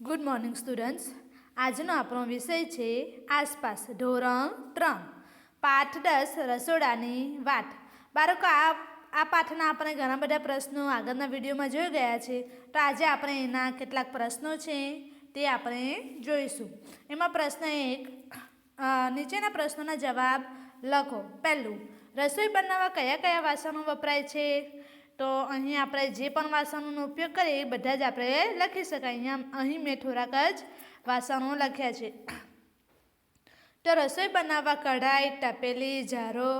Good morning students આજનો આપણો વિષય છે આસપાસ ધોરણ ત્રણ. પાઠ દસ, રસોડાની વાટ બાળકો, આ આ પાઠના આપણે ઘણા બધા પ્રશ્નો આગળના વિડીયોમાં જોઈ ગયા છે. તો આજે આપણે એના કેટલાક પ્રશ્નો છે તે આપણે જોઈશું. એમાં પ્રશ્ન એક નીચેના પ્રશ્નોના જવાબ લખો. પહેલું, રસોઈ બનાવવા કયા કયા વાસણો વપરાય છે? તો અહીં આપણે જે પણ વાસણોનો ઉપયોગ કરીએ એ બધા જ આપણે લખી શકાય. અહીંયા અહીં મેં થોડાક જ વાસણો લખ્યા છે. તો રસોઈ બનાવવા કઢાઈ તપેલી જારો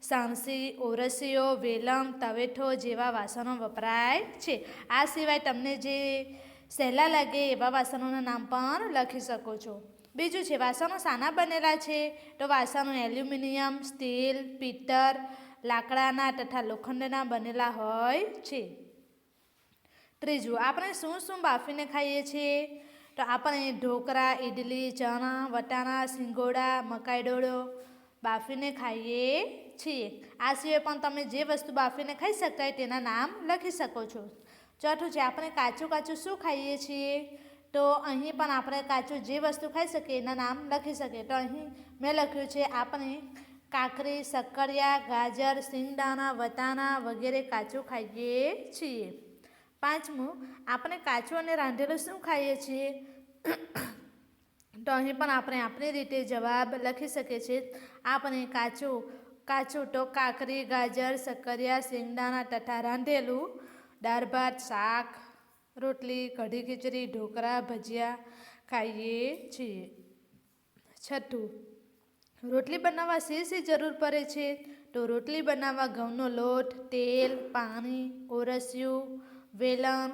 સાણસી ઓરસીઓ, વેલમ, તવેઠો જેવા વાસણો વપરાય છે. આ સિવાય તમને જે સહેલા લાગે એવા વાસણોના નામ પણ લખી શકો છો. બીજું છે, વાસણો શાના બનેલા છે તો વાસણો એલ્યુમિનિયમ, સ્ટીલ પિત્તર લાકડાના તથા લોખંડના બનેલા હોય છે. ત્રીજું, આપણે શું શું બાફીને ખાઈએ છીએ? તો આપણે ઢોકળા ઇડલી ચણા, વટાણા, સિંગોડા મકાઈ ડોળો બાફીને ખાઈએ છીએ. આ સિવાય પણ તમે જે વસ્તુ બાફીને ખાઈ શકાય તેના નામ લખી શકો છો. ચોથું છે, આપણે કાચું કાચું શું ખાઈએ છીએ? તો અહીં પણ આપણે કાચું જે વસ્તુ ખાઈ શકીએ એના નામ લખી શકીએ. તો અહીં મેં લખ્યું છે, આપણે કાકરી શક્કરિયા ગાજર સિંગદાણા વટાણા વગેરે કાચું ખાઈએ છીએ. પાંચમું, આપણે કાચું અને રાંધેલું શું ખાઈએ છીએ? તો અહીં પણ આપણે આપણી રીતે જવાબ લખી શકીએ છીએ. આપણે કાચું કાચું તો કાકરી, ગાજર શક્કરિયા શિંગદાણા તથા રાંધેલું. દાળ, ભાત, શાક, રોટલી, કઢી ખીચડી, ઢોકળા, ભજીયા ખાઈએ છીએ. છઠ્ઠું રોટલી બનાવવા શી શી જરૂર પડે છે? તો રોટલી બનાવવા ઘઉંનો લોટ, તેલ, પાણી, ઓરસિયું, વેલણ,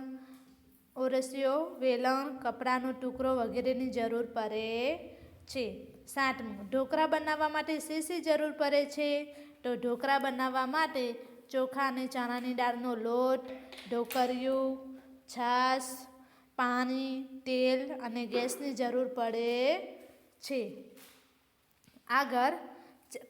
ઓરસિયો, વેલણ, કપડાનો ટુકડો વગેરેની જરૂર પડે છે. સાતમું ઢોકળા બનાવવા માટે શી શી જરૂર પડે છે? તો ઢોકળા બનાવવા માટે ચોખા અને ચણાની દાળનો લોટ ઢોકરિયું છાશ, પાણી, તેલ અને ગેસની જરૂર પડે છે. આગળ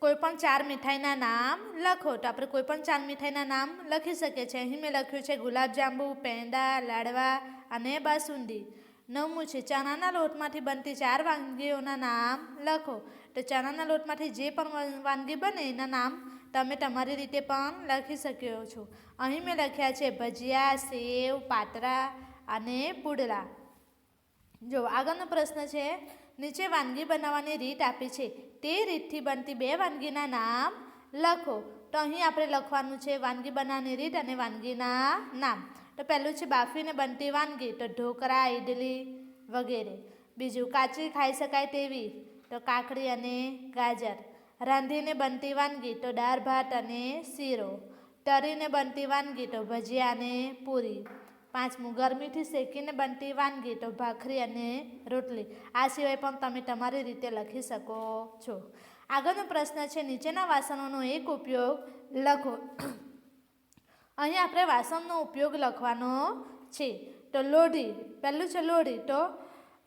કોઈ પણ ચાર મીઠાઈના નામ લખો. તો આપણે કોઈ પણ ચાર મીઠાઈના નામ લખી શકીએ છીએ. અહીં મેં લખ્યું છે ગુલાબજાંબુ, પેંડા, લાડવા અને બાસુંદી. નવમું છે ચણાના લોટમાંથી બનતી ચાર વાનગીઓના નામ લખો. તો ચણાના લોટમાંથી જે પણ વાનગી બને એના નામ તમે તમારી રીતે પણ લખી શકો છો. અહીં મેં લખ્યા છે ભજીયા, સેવ, પાતરા અને પુડલા. જો આગળનો પ્રશ્ન છે નીચે વાનગી બનાવવાની રીત આપી છે. તે રીતથી બનતી બે વાનગીના નામ લખો. તો અહીં આપણે લખવાનું છે વાનગી બનાવવાની રીત અને વાનગીના નામ. તો પહેલું છે બાફીને બનતી વાનગી. તો ઢોકળા ઇડલી વગેરે. બીજું, કાચી ખાઈ શકાય તેવી. તો કાકડી અને ગાજર. રાંધીને બનતી વાનગી. તો દાળ, ભાત અને શીરો. તરીને બનતી વાનગી. તો ભજીયા અને પૂરી. પાંચમું, ગરમીથી શેકીને બનતી વાનગી, તો ભાખરી અને રોટલી. આ સિવાય પણ તમે તમારી રીતે લખી શકો છો. આગળનો પ્રશ્ન છે, નીચેના વાસણોનો એક ઉપયોગ લખો. અહીં આપણે વાસણનો ઉપયોગ લખવાનો છે. તો લોઢી, પહેલું છે લોઢી, તો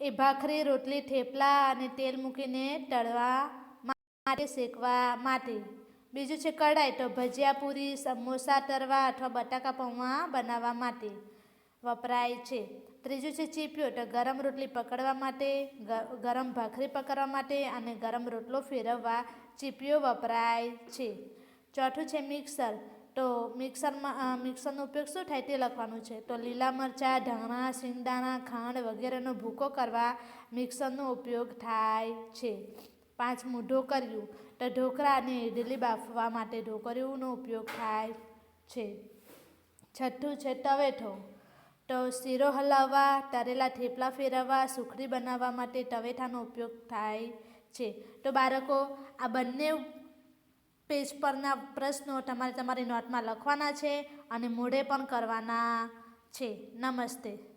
એ ભાખરી, રોટલી, થેપલા અને તેલ મૂકીને તળવા માટે શેકવા માટે. બીજું છે કઢાઈ, તો ભજીયા પૂરી, સમોસા તરવા અથવા બટાકા પૌવા બનાવવા માટે. વપરાય છે. ત્રીજું છે ચીપિયો તો ગરમ રોટલી પકડવા માટે ગરમ ભાખરી પકડવા માટે અને ગરમ રોટલો ફેરવવા ચીપિયો વપરાય છે. ચોથું છે મિક્સર, તો મિક્સરમાં મિક્સરનો ઉપયોગ શું થાય તે લખવાનું છે. તો લીલા મરચાં, ધાણા, સિંગદાણા, ખાંડ વગેરેનો ભૂકો કરવા મિક્સરનો ઉપયોગ થાય છે. પાંચમું ઢોકર્યું તો ઢોકળા અને ઇડલી બાફવા માટે ઢોકર્યુંનો ઉપયોગ થાય છે. છઠ્ઠું છે તવેઠો તો શીરો હલાવવા, તરેલા થેપલા ફેરવવા, સુખડી બનાવવા માટે તવેઠાનો ઉપયોગ થાય છે. તો બાળકો, આ બંને પેજ પરના પ્રશ્નો તમારે તમારી નોટમાં લખવાના છે અને મોઢે પણ કરવાના છે. નમસ્તે.